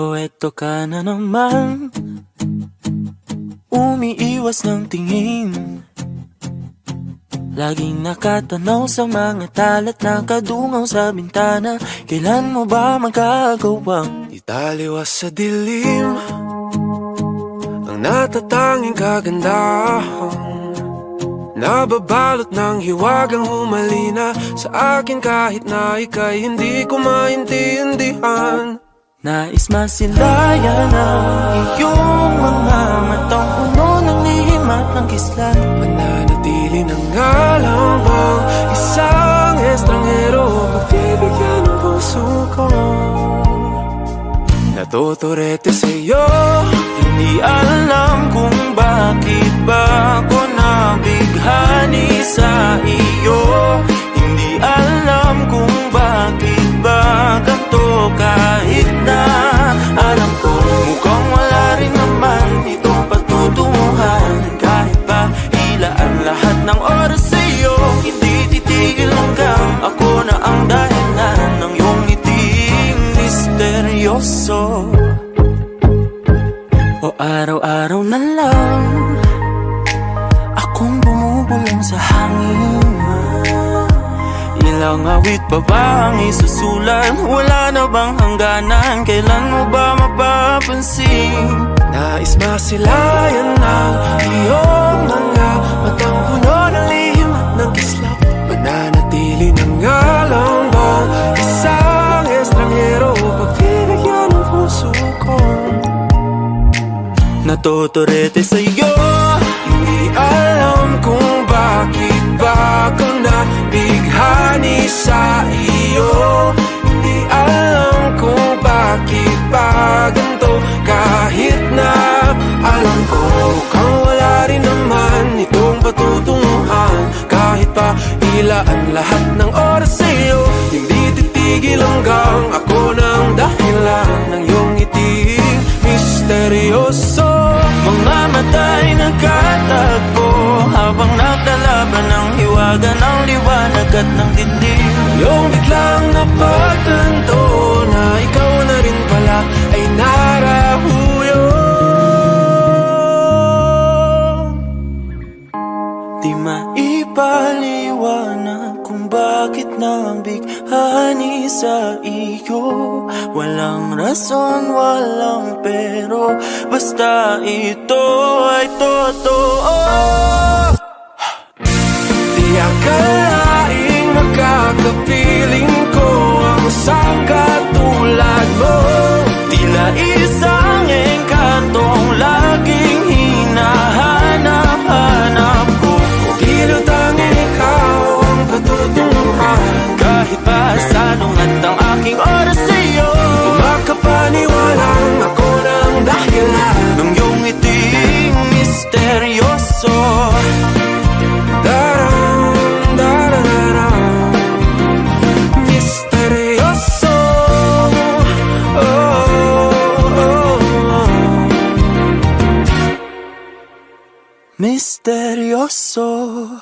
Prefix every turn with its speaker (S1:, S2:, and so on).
S1: O eto ka na naman. Umiiwas ng tingin. Laging nakatanaw sa mga talat Nakadungaw sa bintana. Kailan mo ba magkagawang
S2: Italiwas sa dilim. Ang natatanging kagandahan. Nababalot ng hiwagang humalina. Sa akin kahit na ika'y hindi ko maintindihan
S1: Nais masilayan ang iyong mga matang puno ng lihim at ng kislat
S2: Mananatili ng ngalang bang Isang estranghero Pagbibigyan ng puso ko. Natuturete sa'yo
S1: Hindi misteryoso o araw-araw na lang Akong bumubulong sa hangin Ilang awit pa ba ang isusulat? Wala na bang hangganan? Kailan mo ba mapapansin?
S2: Nais masilayan ng iyong mga matang
S1: Natuturete sa'yo.
S2: Hindi alam kung bakit ba ako nabighani sa iyo. Hindi alam kung bakit ba ganito Kahit na alam ko mukhang wala rin naman itong patutunguhan. Kahit pa ilaan lahat ng oras sa iyo Hindi titigil hanggang ako ng dahilan ng iyong ngiting misteryoso
S1: ng hiwaga ng liwanag at ng dilim
S2: Yung biglang napagtanto na ikaw na rin pala ay narahuyo
S1: Di maipaliwanag kung bakit nabighani sa iyo. Walang rason, walang pero Basta ito ay totoo
S2: isang katulad mo.
S1: Tila isang Misteryoso